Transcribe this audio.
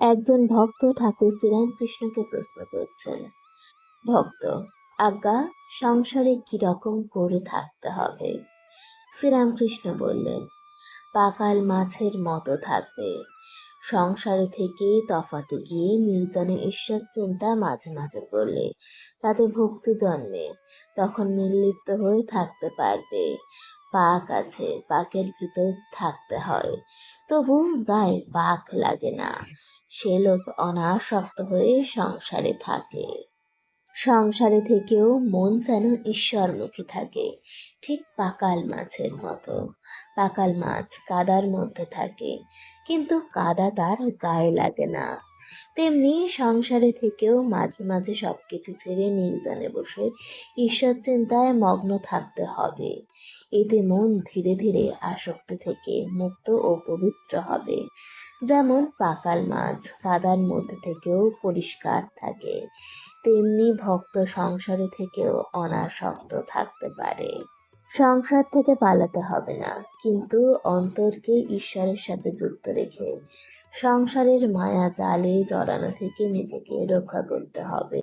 একজন ভক্ত ঠাকুর শ্রীরামকৃষ্ণকে প্রশ্ন করছেন, ভক্ত, আজ্ঞা, সংসারে রকম করে থাকতে হবে? শ্রীরামকৃষ্ণ বললেন, পাকাল মাছের মতো থাকবে। সংসারে থেকে তফাতে গিয়ে নির্জনে ঈশ্বর চিন্তা মাঝে মাঝে করলে তাতে ভক্তি জন্মে, তখন নির্লিপ্ত হয়ে থাকতে পারবে। পাক আছে, পাকের ভিতর থাকতে হয়। তবু গায়ে পাক লাগে না। সে লোক অনাসক্ত হয়ে সংসারে থাকে। সংসারে থেকেও মন যেন ঈশ্বরমুখী থাকে। ঠিক পাকাল মাছের মতো। পাকাল মাছ কাদার মধ্যে থাকে। কিন্তু কাদা তার গায়ে লাগে না। তেমনি সংসারে থেকেও মাঝে মাঝে সব কিছু ছেড়ে নির্জনে বসে ঈশ্বর চিন্তায় মগ্ন থাকতে হবে। এতে মন ধীরে ধীরে আসক্তি থেকে মুক্ত ও পবিত্র হবে। যেমন পাকাল মাছ কাদার মধ্যে থেকেও পরিষ্কার থাকে, তেমনি ভক্ত সংসারে থেকেও অনাসক্ত থাকতে পারে। সংসার থেকে পালাতে হবে না। কিন্তু অন্তরকে ঈশ্বরের সাথে যুক্ত রেখে সংসারের মায়া, জালে জড়ানো থেকে নিজেকে রক্ষা করতে হবে।